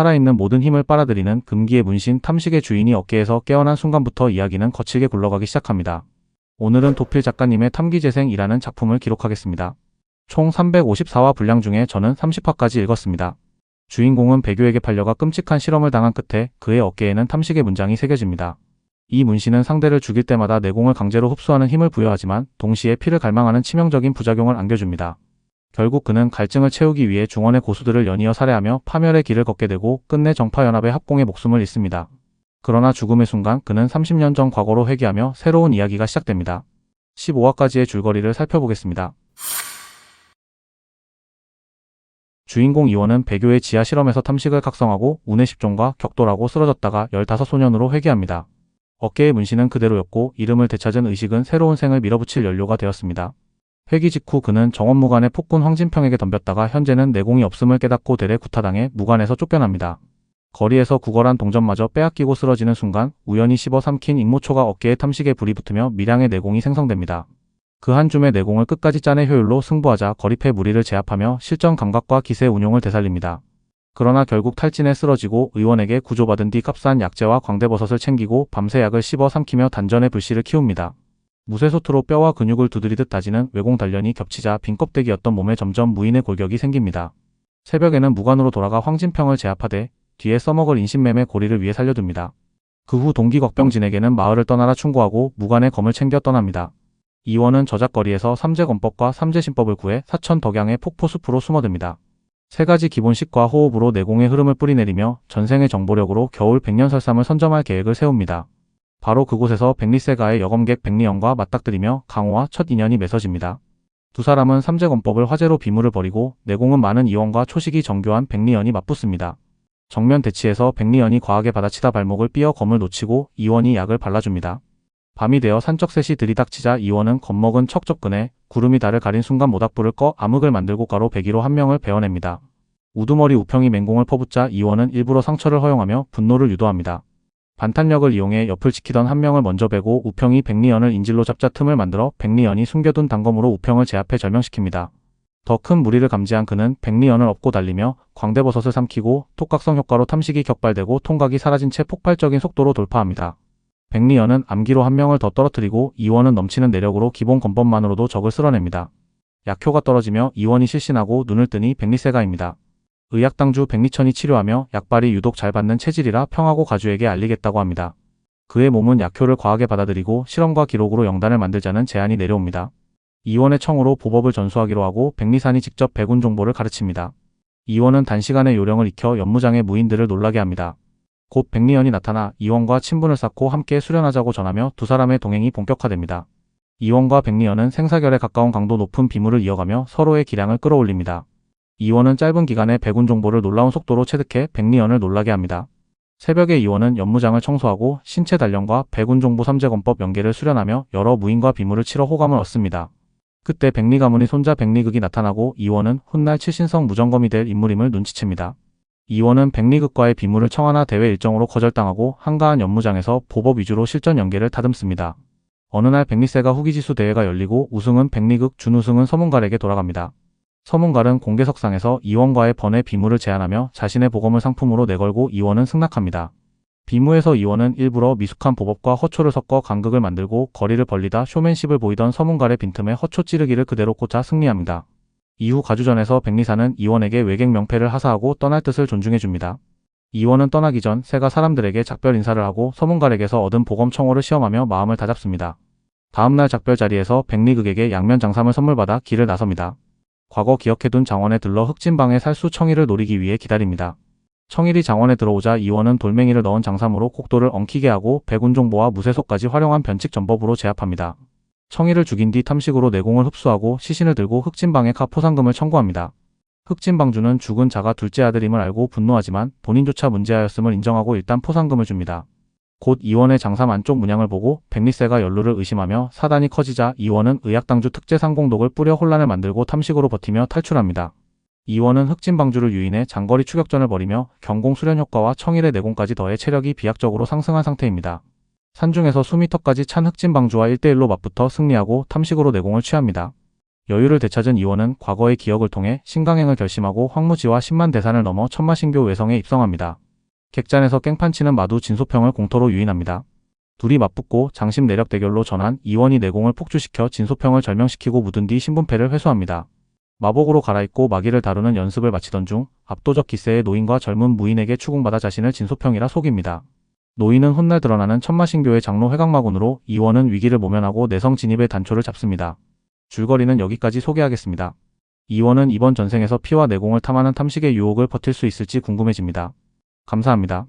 살아있는 모든 힘을 빨아들이는 금기의 문신 탐식의 주인이 어깨에서 깨어난 순간부터 이야기는 거칠게 굴러가기 시작합니다. 오늘은 도필 작가님의 탐기재생이라는 작품을 기록하겠습니다. 총 354화 분량 중에 저는 30화까지 읽었습니다. 주인공은 배교에게 팔려가 끔찍한 실험을 당한 끝에 그의 어깨에는 탐식의 문장이 새겨집니다. 이 문신은 상대를 죽일 때마다 내공을 강제로 흡수하는 힘을 부여하지만 동시에 피를 갈망하는 치명적인 부작용을 안겨줍니다. 결국 그는 갈증을 채우기 위해 중원의 고수들을 연이어 살해하며 파멸의 길을 걷게 되고 끝내 정파연합의 합공에 목숨을 잃습니다. 그러나 죽음의 순간 그는 30년 전 과거로 회귀하며 새로운 이야기가 시작됩니다. 15화까지의 줄거리를 살펴보겠습니다. 주인공 이원은 배교의 지하 실험에서 탐식을 각성하고 운의 십종과 격돌하고 쓰러졌다가 15소년으로 회귀합니다. 어깨의 문신은 그대로였고 이름을 되찾은 의식은 새로운 생을 밀어붙일 연료가 되었습니다. 회기 직후 그는 정원무관의 폭군 황진평에게 덤볐다가 현재는 내공이 없음을 깨닫고 대래 구타당해 무관에서 쫓겨납니다. 거리에서 구걸한 동전마저 빼앗기고 쓰러지는 순간 우연히 씹어 삼킨 익모초가 어깨에 탐식에 불이 붙으며 미량의 내공이 생성됩니다. 그 한 줌의 내공을 끝까지 짜내 효율로 승부하자 거리패 무리를 제압하며 실전 감각과 기세 운용을 되살립니다. 그러나 결국 탈진에 쓰러지고 의원에게 구조받은 뒤 값싼 약재와 광대버섯을 챙기고 밤새 약을 씹어 삼키며 단전의 불씨를 키웁니다. 무쇠소투로 뼈와 근육을 두드리듯 다지는 외공 단련이 겹치자 빈 껍데기였던 몸에 점점 무인의 골격이 생깁니다. 새벽에는 무관으로 돌아가 황진평을 제압하되 뒤에 써먹을 인신매매 고리를 위해 살려둡니다. 그 후 동기 곽병진에게는 마을을 떠나라 충고하고 무관의 검을 챙겨 떠납니다. 이원은 저작거리에서 삼재검법과 삼재신법을 구해 사천 덕양의 폭포숲으로 숨어듭니다. 세 가지 기본식과 호흡으로 내공의 흐름을 뿌리내리며 전생의 정보력으로 겨울 백년설삼을 선점할 계획을 세웁니다. 바로 그곳에서 백리세가의 여검객 백리영과 맞닥뜨리며 강호와 첫 인연이 맺어집니다. 두 사람은 삼재검법을 화제로 비물을 벌이고 내공은 많은 이원과 초식이 정교한 백리연이 맞붙습니다. 정면 대치에서 백리연이 과하게 받아치다 발목을 삐어 검을 놓치고 이원이 약을 발라줍니다. 밤이 되어 산적셋이 들이닥치자 이원은 겁먹은 척 접근해 구름이 달을 가린 순간 모닥불을 꺼 암흑을 만들고 가로 배기로 한 명을 베어냅니다. 우두머리 우평이 맹공을 퍼붓자 이원은 일부러 상처를 허용하며 분노를 유도합니다. 반탄력을 이용해 옆을 지키던 한 명을 먼저 베고 우평이 백리연을 인질로 잡자 틈을 만들어 백리연이 숨겨둔 단검으로 우평을 제압해 절명시킵니다. 더 큰 무리를 감지한 그는 백리연을 업고 달리며 광대버섯을 삼키고 톡각성 효과로 탐식이 격발되고 통각이 사라진 채 폭발적인 속도로 돌파합니다. 백리연은 암기로 한 명을 더 떨어뜨리고 이원은 넘치는 내력으로 기본 건법만으로도 적을 쓸어냅니다. 약효가 떨어지며 이원이 실신하고 눈을 뜨니 백리세가입니다. 의약당주 백리천이 치료하며 약발이 유독 잘 받는 체질이라 평하고 가주에게 알리겠다고 합니다. 그의 몸은 약효를 과하게 받아들이고 실험과 기록으로 영단을 만들자는 제안이 내려옵니다. 이원의 청으로 보법을 전수하기로 하고 백리산이 직접 백운 정보를 가르칩니다. 이원은 단시간에 요령을 익혀 연무장의 무인들을 놀라게 합니다. 곧 백리연이 나타나 이원과 친분을 쌓고 함께 수련하자고 전하며 두 사람의 동행이 본격화됩니다. 이원과 백리연은 생사결에 가까운 강도 높은 비물을 이어가며 서로의 기량을 끌어올립니다. 이원은 짧은 기간에 백운 정보를 놀라운 속도로 체득해 백리연을 놀라게 합니다. 새벽에 이원은 연무장을 청소하고 신체 단련과 백운 정보 삼재검법 연계를 수련하며 여러 무인과 비물을 치러 호감을 얻습니다. 그때 백리 가문의 손자 백리극이 나타나고 이원은 훗날 칠신성 무정검이 될 인물임을 눈치챕니다. 이원은 백리극과의 비물을 청하나 대회 일정으로 거절당하고 한가한 연무장에서 보법 위주로 실전 연계를 다듬습니다. 어느 날 백리세가 후기지수 대회가 열리고 우승은 백리극, 준우승은 서문갈에게 돌아갑니다. 서문갈은 공개석상에서 이원과의 번외 비무를 제안하며 자신의 보검을 상품으로 내걸고 이원은 승낙합니다. 비무에서 이원은 일부러 미숙한 보법과 허초를 섞어 간극을 만들고 거리를 벌리다 쇼맨십을 보이던 서문갈의 빈틈에 허초 찌르기를 그대로 꽂아 승리합니다. 이후 가주전에서 백리사는 이원에게 외객 명패를 하사하고 떠날 뜻을 존중해줍니다. 이원은 떠나기 전 새가 사람들에게 작별 인사를 하고 서문갈에게서 얻은 보검 청호를 시험하며 마음을 다잡습니다. 다음날 작별 자리에서 백리극에게 양면 장삼을 선물받아 길을 나섭니다. 과거 기억해둔 장원에 들러 흑진방의 살수 청일을 노리기 위해 기다립니다. 청일이 장원에 들어오자 이원은 돌멩이를 넣은 장삼으로 kok도를 엉키게 하고 백운종보와 무쇠소까지 활용한 변칙 전법으로 제압합니다. 청일을 죽인 뒤 탐식으로 내공을 흡수하고 시신을 들고 흑진방에 가 포상금을 청구합니다. 흑진방주는 죽은 자가 둘째 아들임을 알고 분노하지만 본인조차 문제하였음을 인정하고 일단 포상금을 줍니다. 곧 이원의 장삼 안쪽 문양을 보고 백리세가 연루를 의심하며 사단이 커지자 이원은 의약당주 특제 상공독을 뿌려 혼란을 만들고 탐식으로 버티며 탈출합니다. 이원은 흑진방주를 유인해 장거리 추격전을 벌이며 경공 수련 효과와 청일의 내공까지 더해 체력이 비약적으로 상승한 상태입니다. 산중에서 수미터까지 찬 흑진방주와 1대1로 맞붙어 승리하고 탐식으로 내공을 취합니다. 여유를 되찾은 이원은 과거의 기억을 통해 신강행을 결심하고 황무지와 10만 대산을 넘어 천마신교 외성에 입성합니다. 객잔에서 깽판치는 마두 진소평을 공터로 유인합니다. 둘이 맞붙고 장심 내력 대결로 전한 이원이 내공을 폭주시켜 진소평을 절명시키고 묻은 뒤 신분패를 회수합니다. 마복으로 갈아입고 마기를 다루는 연습을 마치던 중 압도적 기세의 노인과 젊은 무인에게 추궁받아 자신을 진소평이라 속입니다. 노인은 훗날 드러나는 천마신교의 장로 회각마군으로 이원은 위기를 모면하고 내성 진입의 단초를 잡습니다. 줄거리는 여기까지 소개하겠습니다. 이원은 이번 전생에서 피와 내공을 탐하는 탐식의 유혹을 버틸 수 있을지 궁금해집니다. 감사합니다.